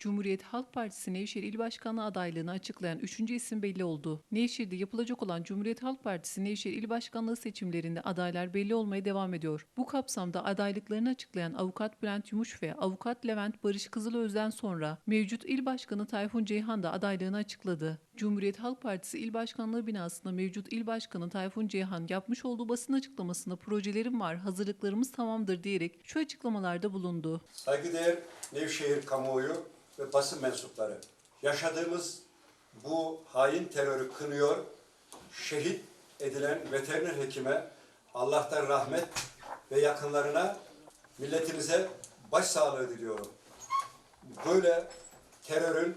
Cumhuriyet Halk Partisi Nevşehir İl Başkanlığı adaylığını açıklayan 3. isim belli oldu. Nevşehir'de yapılacak olan Cumhuriyet Halk Partisi Nevşehir İl Başkanlığı seçimlerinde adaylar belli olmaya devam ediyor. Bu kapsamda adaylıklarını açıklayan Avukat Bülent Yumuş ve Avukat Levent Barış Kızılöz'den sonra mevcut İl Başkanı Tayfun Ceyhan da adaylığını açıkladı. Cumhuriyet Halk Partisi İl Başkanlığı binasında mevcut İl Başkanı Tayfun Ceyhan yapmış olduğu basın açıklamasında projelerim var, hazırlıklarımız tamamdır diyerek şu açıklamalarda bulundu. Saygıdeğer Nevşehir kamuoyu ve basın mensupları. Yaşadığımız bu hain terörü kınıyor, şehit edilen veteriner hekime Allah'tan rahmet ve yakınlarına, milletimize başsağlığı diliyorum. Böyle terörün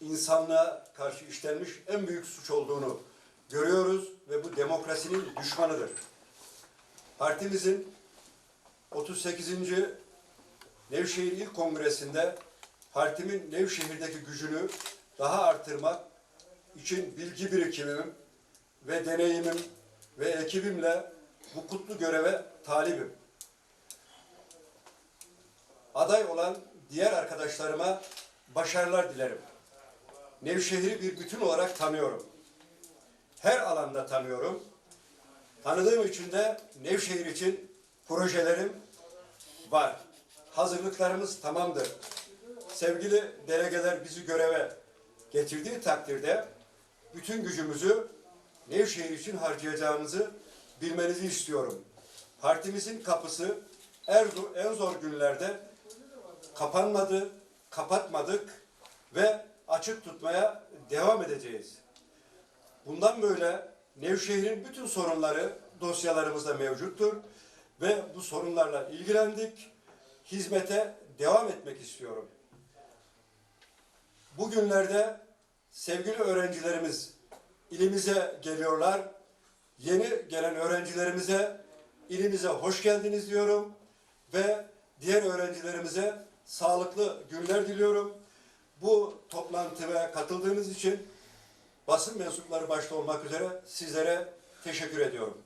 insanlığa karşı işlenmiş en büyük suç olduğunu görüyoruz ve bu demokrasinin düşmanıdır. Partimizin 38. Nevşehir İl Kongresi'nde partimin Nevşehir'deki gücünü daha artırmak için bilgi birikimim ve deneyimim ve ekibimle bu kutlu göreve talibim. Aday olan diğer arkadaşlarıma başarılar dilerim. Nevşehir'i bir bütün olarak tanıyorum. Her alanda tanıyorum. Tanıdığım için de Nevşehir için projelerim var. Hazırlıklarımız tamamdır. Sevgili delegeler bizi göreve getirdiği takdirde bütün gücümüzü Nevşehir için harcayacağımızı bilmenizi istiyorum. Partimizin kapısı zor, en zor günlerde kapanmadı, kapatmadık ve açık tutmaya devam edeceğiz. Bundan böyle Nevşehir'in bütün sorunları dosyalarımızda mevcuttur ve bu sorunlarla ilgilendik. Hizmete devam etmek istiyorum. Bugünlerde sevgili öğrencilerimiz ilimize geliyorlar. Yeni gelen öğrencilerimize ilimize hoş geldiniz diyorum ve diğer öğrencilerimize sağlıklı günler diliyorum. Bu toplantıya katıldığınız için basın mensupları başta olmak üzere sizlere teşekkür ediyorum.